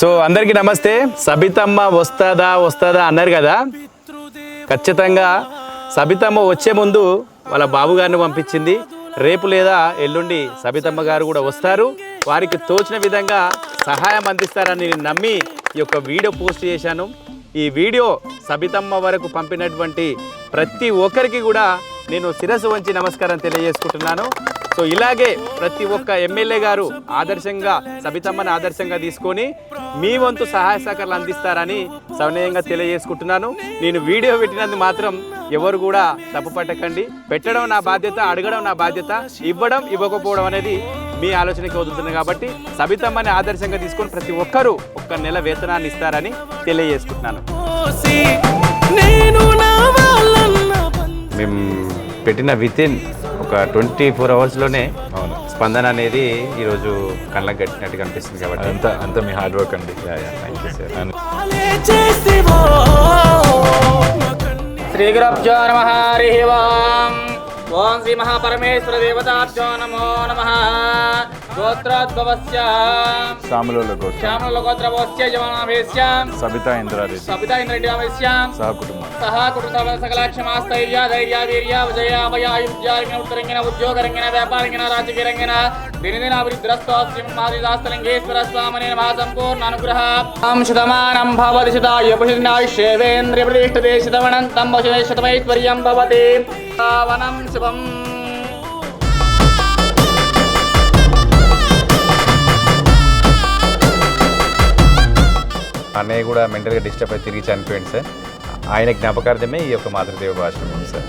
So అందరికీ నమస్తే. సబితమ్మ వస్తుందా వస్తుందా అన్నారు కదా. ఖచ్చితంగా సబితమ్మ వచ్చే ముందు వాళ్ళ బాబుగారిని పంపించింది. రేపు లేదా ఎల్లుండి సబితమ్మ గారు కూడా వస్తారు. వారికి తోచిన విధంగా సహాయం అందిస్తారని నేను నమ్మి ఈ యొక్క వీడియో పోస్ట్ చేశాను. ఈ వీడియో సబితమ్మ వరకు పంపినటువంటి ప్రతి ఒక్కరికి కూడా నేను శిరస్సు వంచి నమస్కారం తెలియజేసుకుంటున్నాను. సో ఇలాగే ప్రతి ఒక్క ఎమ్మెల్యే గారు ఆదర్శంగా సబితమ్మని ఆదర్శంగా తీసుకొని మీ వంతు సహాయ సహకారాలు అందిస్తారని సవినయంగా తెలియజేసుకుంటున్నాను. నేను వీడియో పెట్టినందుకు మాత్రం ఎవరు కూడా తప్పు పట్టకండి. పెట్టడం నా బాధ్యత అడగడం నా బాధ్యత. ఇవ్వడం ఇవ్వకపోవడం అనేది మీ ఆలోచనకి వదులుతుంది కాబట్టి సబితమ్మని ఆదర్శంగా తీసుకొని ప్రతి ఒక్కరూ ఒక్క నెల వేతనాన్ని ఇస్తారని తెలియజేసుకుంటున్నాను. మేము పెట్టిన విత్ ఇన్ ఒక ట్వంటీ ఫోర్ అవర్స్లోనే అవును. స్పందన అనేది ఈరోజు కళ్ళకు కట్టినట్టుగా అనిపిస్తుంది కాబట్టి. అంతా అంతా మీ హార్డ్ వర్క్ అండి. థ్యాంక్ యూ సార్ And పాలే చేసివో నా కన్నీ శ్రీగురభ్యో నమ హరి ఓం. ఓం శ్రీ మహాపరమేశ్వర దేవతాభ్యో నమో నమ. గోత్రోద్భవస్య. సాములలో గోత్రం. శ్యామల గోత్రవస్య యమనామేస్య సబితా ఇంద్రారెడ్డి సబితా ఇంద్రెడ్డి సహ కుటుంబం సహా కుటుంబ సకలాక్షమాస్థైర్య ధైర్య వీర్య విజయ అభయ ఆయుర్యారంగిన ఉత్తరంగిన ఉద్యోగరంగిన వ్యాపారంగిన రాజకీయంగిన దినదిన అభివృద్ధిరస్తో శ్రీమాదిదాస్తలింగేశ్వర స్వామిని నమ సంపూర్ణ అనుగ్రహ శతమానం భవతి శతాయ పుషినాయుష్యేవేంద్రియ ప్రతిష్టతే శతమనంతం శతమైశ్వర్యం భవతి. శుభం అన్నయ్య కూడా మెంటల్గా డిస్టర్బ్ అయి తిరిగి చనిపోయింది సార్. ఆయన జ్ఞాపకార్థమే ఈ యొక్క మాతృదేవ ఆశ్రమం సార్.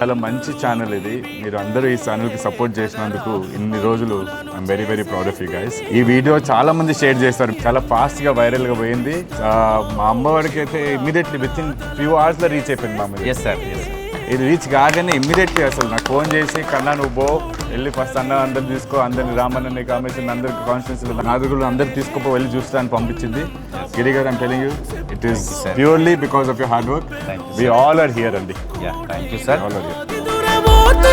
చాలా మంచి ఛానల్ ఇది. మీరు అందరూ ఈ ఛానల్కి సపోర్ట్ చేసినందుకు ఇన్ని రోజులు I'm very very proud of you guys. ఈ వీడియో చాలా మంది షేర్ చేస్తారు. చాలా ఫాస్ట్గా వైరల్గా పోయింది. మా అమ్మవారికి అయితే ఇమీడియట్లీ విత్ ఇన్ ఫ్యూ అవర్స్లో రీచ్ అయిపోయింది మా ఎస్ సార్ ఎస్ సార్ ఇది రీచ్ కాగానే ఇమ్మీడియట్లీ అసలు నాకు ఫోన్ చేసి కన్నా నువ్వు బో వెళ్ళి ఫస్ట్ అన్న అందరు తీసుకో అందరిని రామన్నని కామేశ్వరి అందరికి కాన్స్టిట్యూన్సీ నాదుగులు అందరు తీసుకోపో వెళ్ళి చూస్తాను పంపించింది. Giri garu I'm telling you it is. Purely because of your hard work we all are here అండి yeah thank you sir all are here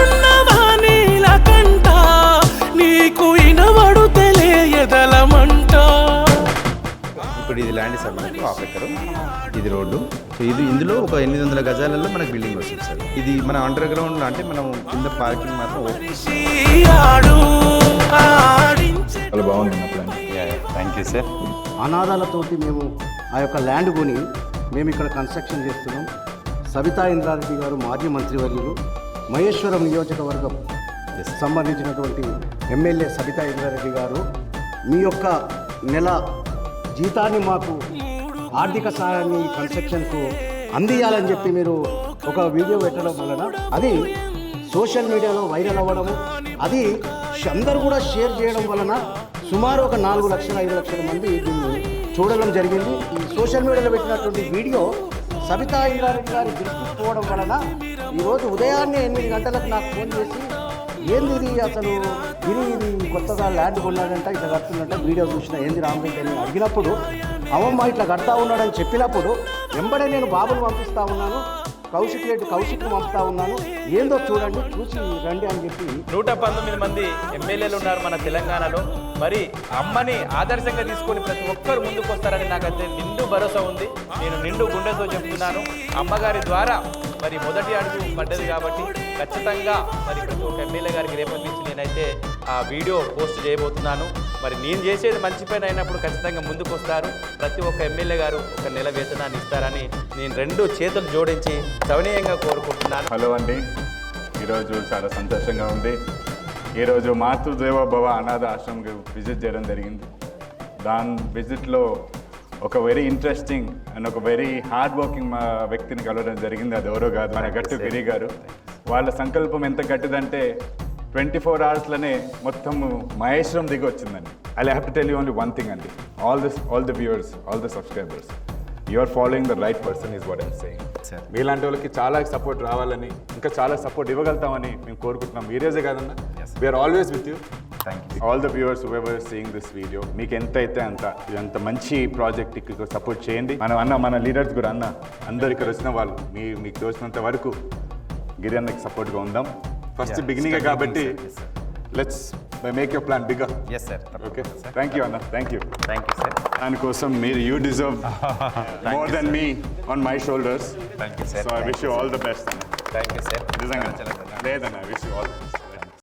land sir మనకు హాఫ్ ఎకరం ఇది రోడ్డు. సో ఇది ఇందులో ఒక ఎనిమిది వందల గజాలలో మనకు బిల్డింగ్ వస్తుంది సార్. ఇది మన అండర్ గ్రౌండ్ అంటే మనం కింద పార్కింగ్ మాత్రం చాలా బాగుంది మా ప్లాన్ థ్యాంక్ యూ సార్ అనాథాలతోటి మేము ఆ యొక్క ల్యాండ్ కొని మేము ఇక్కడ కన్స్ట్రక్షన్ చేస్తున్నాం. సబితా ఇంద్రారెడ్డి గారు మాజీ మంత్రివర్యులు. మహేశ్వరం నియోజకవర్గం సంబంధించినటువంటి ఎమ్మెల్యే సబితా ఇంద్రారెడ్డి గారు. మీ యొక్క నెల జీతాన్ని మాకు ఆర్థిక సహాయాన్ని కన్స్ట్రక్షన్కు అందియాలని చెప్పి మీరు ఒక వీడియో పెట్టడం వలన అది సోషల్ మీడియాలో వైరల్ అవ్వడము అది అందరూ కూడా షేర్ చేయడం వలన సుమారు ఒక నాలుగు లక్షల ఐదు లక్షల మంది దీన్ని చూడడం జరిగింది. ఈ సోషల్ మీడియాలో పెట్టినటువంటి వీడియో సబితా ఇంద్రారెడ్డి గారి దృష్టికి పోవడం వలన ఈరోజు ఉదయాన్నే ఎనిమిది గంటలకు నాకు ఫోన్ చేసి ఏంది ఇది అసలు ఇది ఇది కొత్తగా ల్యాండ్ కొన్నాడంట ఇట్లా కడుతున్నట్ట వీడియో చూసిన ఏంది రామరెడ్డి అని అడిగినప్పుడు అవమ్మ ఇట్లా కడతా ఉన్నాడని చెప్పినప్పుడు వెంబడే నేను బాబుని పంపిస్తా ఉన్నాను కౌశిక్ రెడ్డి కౌశిక్ పంపుతా ఉన్నాను. ఏందో చూడండి చూసి రండి అని చెప్పి నూట పంతొమ్మిది మంది ఎమ్మెల్యేలు ఉన్నారు మన తెలంగాణలో. మరి అమ్మని ఆదర్శంగా తీసుకొని ప్రతి ఒక్కరు ముందుకు వస్తారని నాకైతే నిండు భరోసా ఉంది. నేను నిండు గుండెతో చెప్తున్నాను. అమ్మగారి ద్వారా మరి మొదటి అడుగు పడ్డది కాబట్టి ఖచ్చితంగా మరి ప్రతి ఒక్క ఎమ్మెల్యే గారికి రేపటి నుంచి నేనైతే ఆ వీడియో పోస్ట్ చేయబోతున్నాను. మరి నేను చేసేది మంచి పని అయినప్పుడు ఖచ్చితంగా ముందుకు వస్తారు ప్రతి ఒక్క ఎమ్మెల్యే గారు ఒక నెల వేతనాన్ని ఇస్తారని నేను రెండు చేతులు జోడించి సవనీయంగా కోరుకుంటున్నాను. హలో అండి. ఈరోజు చాలా సంతోషంగా ఉంది. ఈరోజు మాతృదేవ భవ అనాథ ఆశ్రమంకి విజిట్ చేయడం జరిగింది. దాని విజిట్లో ఒక వెరీ ఇంట్రెస్టింగ్ అండ్ ఒక వెరీ హార్డ్ వర్కింగ్ మా వ్యక్తిని కలవడం జరిగింది. అది ఎవరో కాదు మన గట్టు గిరి గారు వాళ్ళ సంకల్పం ఎంత గట్టిదంటే ట్వంటీ ఫోర్ అవర్స్లోనే మొత్తం మహేశ్వరం దిగి వచ్చిందండి. I have to tell you only one thing అండి. All this all the viewers all the subscribers you are following the right person is what I'm saying మీలాంటి వాళ్ళకి చాలా సపోర్ట్ రావాలని ఇంకా చాలా సపోర్ట్ ఇవ్వగలుగుతామని మేము కోరుకుంటున్నాం. మీరేజే కాదన్నా? We're always with you thank you all the viewers ever seeing this video మీకు ఎంత అయితే అంత ఇదంత మంచి ప్రాజెక్ట్ సపోర్ట్ చేయండి. మనం అన్న మన లీడర్స్ కూడా అన్న అందరు ఇక్కడ వచ్చిన వాళ్ళు మీ మీకు తోచినంత వరకు గిరి అన్నకి సపోర్ట్గా ఉందాం. ఫస్ట్ బిగినింగ్ కాబట్టి let's bye make your plan bigger yes sir okay thank you అన్న thank you thank you sir దానికోసం మీరు you deserve more than me on my shoulders thank you sir so I wish you all the best అన్న thank you sir నిజంగా. లేదన్న I wish you all the best